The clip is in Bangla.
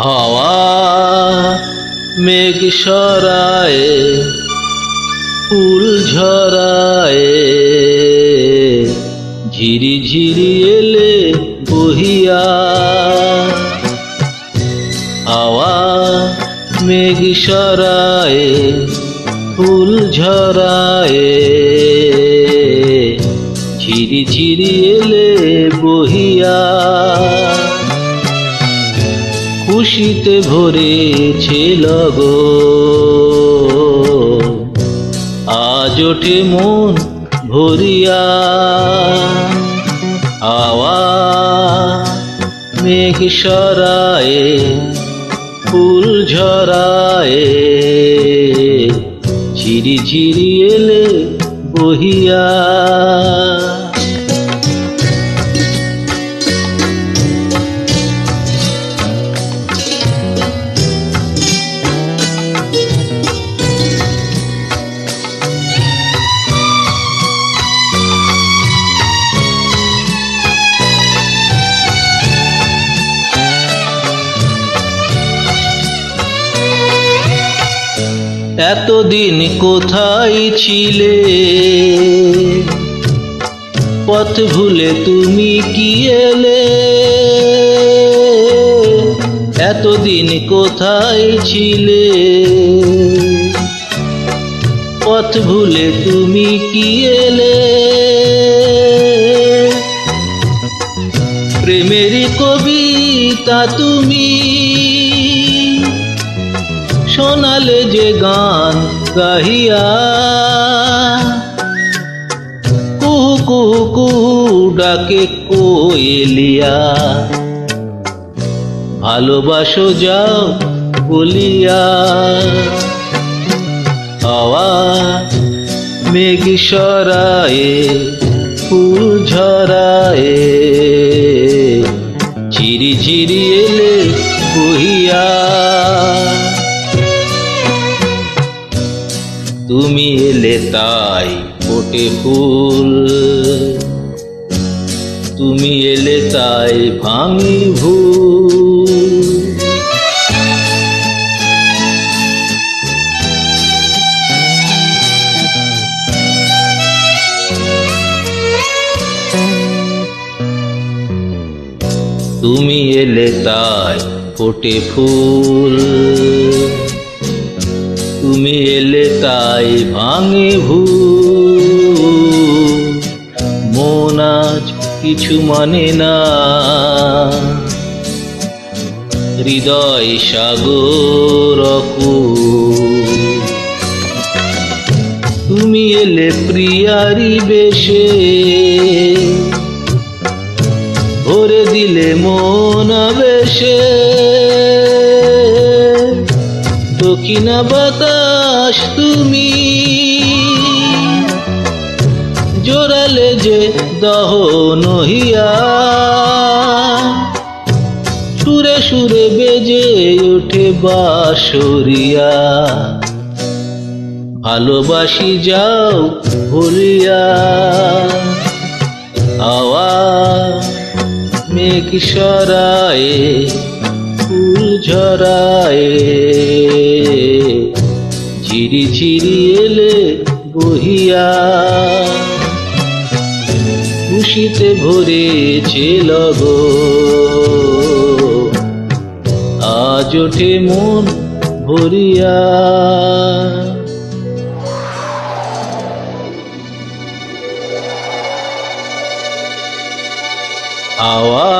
হাওয়া মেঘ সরায় ফুল ঝরায় ঝিরি ঝিরি এলে বহিয়া মেঘ সরায়, ফুল ঝরায়। ঝিরি ঝিরি এলে বহিয়া। খুশিতে ভরেছে লগো আজ ওঠে মন ভরিয়া। আওয়া মেঘ সরায়ে ফুল ঝরায়ে ঝিরি ঝিরি এলে বহিয়া এতদিন কোথায় ছিলে? পথ ভুলে তুমি কি এলে? এতদিন কোথায় ছিলে? পথ ভুলে তুমি কি এলে? প্রেমেরই কবিতা তুমি শোনালে যে গান গাহিয়া। কুহু কুহু কুহু ডাকে কোয়েলিয়া। ভালোবাসো যাও বলিয়া। হাওয়া মেঘ সরায়ে, ফুল ঝরায়ে। ঝিরি ঝিরি এলে বহিয়া ফোটে ফুল। তুমি এলে তাই ভাঙি ভুল। তুমি এলে তাই ফোটে ফুল। তুমি এলে তাই ভাঙে ভুল। কিছু মানে না। হৃদয় সাগর তুমি এলে প্রিয়ারি বেশে, ভরে দিলে মন বেশে দক্ষিণা বাতাস তুমি জোরালে যে দহ নহিয়া। সুরে সুরে বেজে ওঠে বাসরিয়া ভালোবাসি যাও ভুলিয়া। আওয়া মেঘ সরায়ে, ফুল ঝরায়ে। ঝিরি ঝিরি এলে বহিয়া। খুশিতে ভরেছিল গো। আজ ওঠে মন ভরিয়া। হাওয়া